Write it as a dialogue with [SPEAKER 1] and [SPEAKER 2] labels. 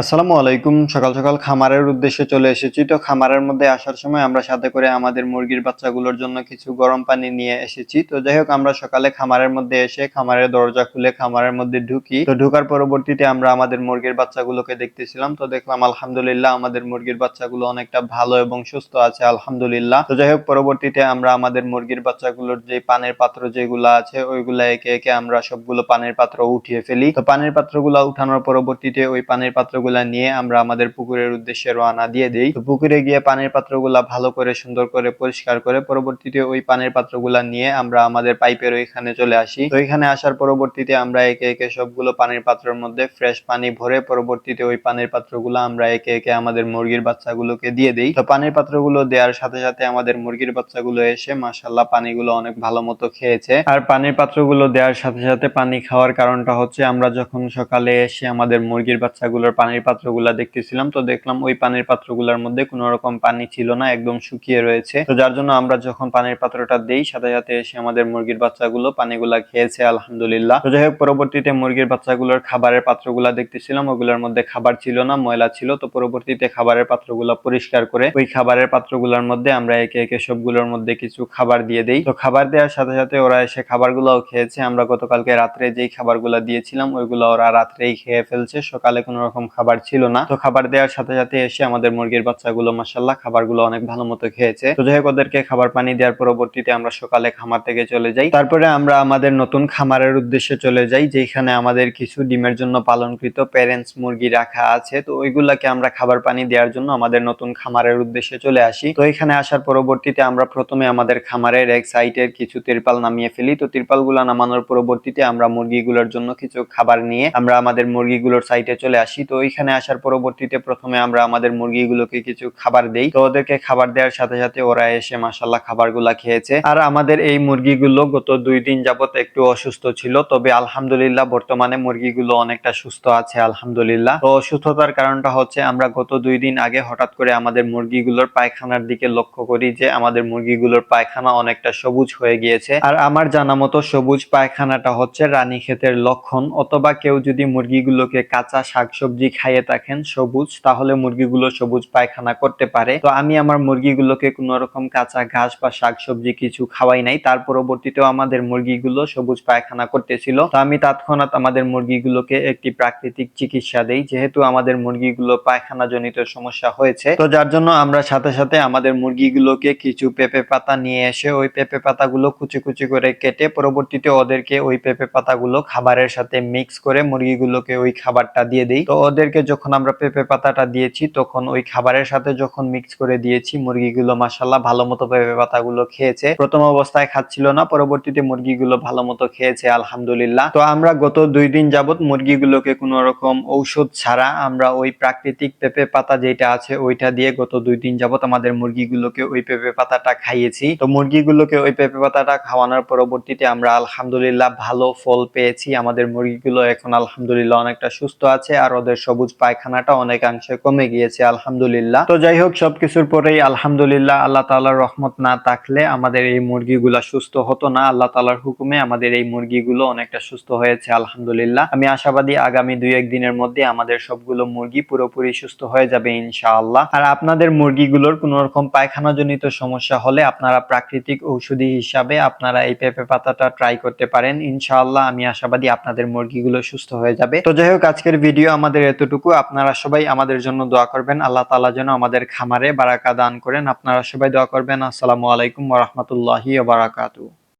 [SPEAKER 1] আসসালামু আলাইকুম। সকাল সকাল খামারের উদ্দেশ্যে চলে এসেছি। তো খামারের মধ্যে আসার সময় আমরা সাথে করে আমাদের মুরগির বাচ্চাগুলোর জন্য কিছু গরম পানি নিয়ে এসেছি। তো যাই হোক, আমরা সকালে খামারের মধ্যে এসে খামারের দরজা খুলে খামারের মধ্যে ঢুকি। তো ঢুকার পরবর্তীতে আমরা আমাদের মুরগির বাচ্চাগুলোকে দেখতেছিলাম। তো দেখলাম, আলহামদুলিল্লাহ, আমাদের মুরগির বাচ্চাগুলো অনেকটা ভালো এবং সুস্থ আছে, আলহামদুলিল্লাহ। তো যাই হোক, পরবর্তীতে আমরা আমাদের মুরগির বাচ্চাগুলোর যে পানের পাত্র যেগুলো আছে, ওইগুলা একে একে আমরা সবগুলো পানের পাত্র উঠিয়ে ফেলি। তো পানির পাত্রগুলো উঠানোর পরবর্তীতে ওই পানির পাত্রগুলা নিয়ে আমরা আমাদের পুকুরের উদ্দেশ্যে রওনা দিয়ে দিই। তো পুকুরে গিয়ে পানির পাত্রগুলা ভালো করে, সুন্দর করে, পরিষ্কার করে পরবর্তীতে ওই পানির পাত্রগুলা নিয়ে আমরা আমাদের পাইপের ওইখানে চলে আসি। তো এখানে আসার পরবর্তীতে আমরা একে একে সবগুলো পানির পাত্রের মধ্যে ফ্রেশ পানি ভরে পরবর্তীতে ওই পানির পাত্রগুলো আমরা একে একে আমাদের মুরগির বাচ্চাগুলোকে দিয়ে দিই। তো পানির পাত্রগুলো দেওয়ার সাথে সাথে আমাদের মুরগির বাচ্চাগুলো এসে মাসাল্লাহ পানিগুলো অনেক ভালো মতো খেয়েছে। আর পানির পাত্রগুলো দেওয়ার সাথে সাথে পানি খাওয়ার কারণটা হচ্ছে আমরা যখন সকালে এসে আমাদের মুরগির বাচ্চাগুলোর পানির পাত্রগুলা দেখতেছিলাম, তো দেখলাম ওই পানির পাত্রগুলোর মধ্যে কোনো রকম পানি ছিল না, একদম শুকিয়ে রয়েছে। তো যার জন্য আমরা যখন পানির পাত্রটা দেই, সাথে সাথে এসে আমাদের মুরগির বাচ্চাগুলো পানিগুলা খেয়েছে, আলহামদুলিল্লাহ। তো যাই হোক পরবর্তীতে মুরগির বাচ্চাগুলোর খাবারের পাত্রগুলা দেখতেছিলাম, ওগুলোর মধ্যে খাবার ছিল না, ময়লা ছিল, তো পরবর্তীতে খাবারের পাত্রগুলা পরিষ্কার করে ওই খাবারের পাত্রগুলোর মধ্যে আমরা একে একে সবগুলোর মধ্যে কিছু খাবার দিয়ে দেই। তো খাবার দেওয়ার সাথে সাথে ওরা এসে খাবারগুলোও খেয়েছে। আমরা গতকালকে রাত্রে যেই খাবারগুলো দিয়েছিলাম, ওইগুলো ওরা রাত্রেই খেয়ে ফেলছে। সকালে কোনো রকম খাবার ছিল না। তো খাবার দেওয়ার সাথে সাথে এসে আমাদের মুরগির বাচ্চাগুলো মাসাল্লাহ খাবারগুলো অনেক ভালো মতো খেয়েছে। তো যাই ওদেরকে খাবার পানি দেওয়ার পরবর্তীতে আমরা সকালে খামার থেকে চলে যাই। তারপরে আমরা আমাদের নতুন খামারের উদ্দেশ্যে চলে যাই যেখানে আমাদের কিছু ডিমের জন্য পালনকৃত প্যারেন্টস মুরগি রাখা আছে। তো ওইগুলাকে আমরা খাবার পানি দেওয়ার জন্য আমাদের নতুন খামারের উদ্দেশ্যে চলে আসি। তো এখানে আসার পরবর্তীতে আমরা প্রথমে আমাদের খামারের এক সাইডের কিছু তিরপাল নামিয়ে ফেলি। তো তিরপালগুলো নামানোর পরবর্তীতে আমরা মুরগিগুলোর জন্য কিছু খাবার নিয়ে আমরা আমাদের মুরগিগুলোর সাইডে চলে আসি। তো ওইখানে আসার পরবর্তীতে প্রথমে আমরা আমাদের মুরগিগুলোকে কিছু খাবার দেই। তো ওদেরকে খাবার দেওয়ার সাথে সাথে ওরা এসে মাসাল্লাহ খাবারগুলা খেয়েছে। আর আমাদের এই মুরগিগুলো গত দুই দিন যাবত একটু অসুস্থ ছিল। তবে আলহামদুলিল্লাহ বর্তমানে মুরগিগুলো অনেকটা সুস্থ আছে, আলহামদুলিল্লাহ। তো অসুস্থতার কারণটা হচ্ছে আমরা গত দুই দিন আগে হঠাৎ করে আমাদের মুরগিগুলোর পায়খানার দিকে লক্ষ্য করি যে আমাদের মুরগিগুলোর পায়খানা অনেকটা সবুজ হয়ে গিয়েছে। আর আমার জানা মতো সবুজ পায়খানাটা হচ্ছে রানী ক্ষেতের লক্ষণ। অথবা কেউ যদি মুরগিগুলোকে কাঁচা শাকসবজি খাইয়ে থাকেন সবুজ, তাহলে মুরগিগুলো সবুজ পায়খানা করতে পারে। তো আমি আমার মুরগিগুলোকে কোনো রকম কাঁচা ঘাস বা শাকসবজি কিছু খাওয়াই নাই। তার পরবর্তীতেও আমাদের মুরগিগুলো সবুজ পায়খানা করতেছিল। তো আমি তৎক্ষণাৎ আমাদের মুরগিগুলোকে একটি প্রাকৃতিক চিকিৎসা দেই, যেহেতু আমাদের মুরগিগুলো পায়খানা জনিত সমস্যা হয়েছে। তো যার জন্য আমরা সাথে সাথে আমাদের মুরগিগুলোকে কিছু পেঁপে পাতা নিয়ে এসে ওই পেঁপে পাতাগুলো কুচি কুচি করে কেটে পরবর্তীতে ওদেরকে ওই পেঁপে পাতাগুলো খাবারের সাথে মিক্স করে মুরগিগুলোকে ওই খাবারটা দিয়ে দিই। তো ওদেরকে যখন আমরা পেঁপে পাতাটা দিয়েছি, তখন ওই খাবারের সাথে যখন মিক্স করে দিয়েছি, মুরগিগুলো মাসাল্লাহ ভালো মতো পেঁপে পাতাগুলো খেয়েছে। প্রথম অবস্থায় খাচ্ছিল না, পরবর্তীতে মুরগিগুলো ভালো মতো খেয়েছে, আলহামদুলিল্লাহ। তো আমরা গত দুই দিন যাবত মুরগিগুলোকে কোনো রকম ঔষধ ছাড়া আমরা ওই প্রাকৃতিক পেঁপে পাতা যেটা আছে, ওইটা দিয়ে গত দুই দিন যাবত আমাদের মুরগিগুলোকে ওই পেঁপে পাতাটা খাইয়েছি। তো মুরগিগুলোকে ওই পেঁপে পাতাটা খাওয়ানোর পরবর্তীতে আমরা আলহামদুলিল্লাহ ভালো ফল পেয়েছি। আমাদের মুরগিগুলো এখন আলহামদুলিল্লাহ অনেকটা সুস্থ আছে আর ওদের সবুজ পায়খানাটা অনেকাংশে কমে গিয়েছে, আলহামদুলিল্লাহ। তো যাই হোক, সবকিছুর পরেই আলহামদুলিল্লাহ আল্লাহ তাআলার রহমত না থাকলে আমাদের এই মুরগিগুলা সুস্থ হতো না। আল্লাহ তাআলার হুকুমে আমাদের এই মুরগিগুলো অনেকটা সুস্থ হয়েছে, আলহামদুলিল্লাহ। আমি আশাবাদী আগামী দুই একদিনের মধ্যে আমাদের সবগুলো মুরগি পুরোপুরি সুস্থ হয়ে যাবে ইনশাআল্লাহ। আর আপনাদের মুরগিগুলোর কোন রকম পায়খানা জনিত সমস্যা হলে আপনারা প্রাকৃতিক ঔষধি হিসাবে আপনারা এই পেঁপে পাতাটা ট্রাই করতে পারেন। ইনশাআল্লাহ আমি আশাবাদী আপনাদের মুরগিগুলো সুস্থ হয়ে যাবে। তো যাই হোক, আজকের ভিডিও আমাদের এতটুকু, আপনারা সবাই আমাদের জন্য দোয়া করবেন। আল্লাহ তালা যেন আমাদের খামারে বারাকা দান করেন। আপনারা সবাই দোয়া করবেন। আসসালামু আলাইকুম ওয়া বারাকাতু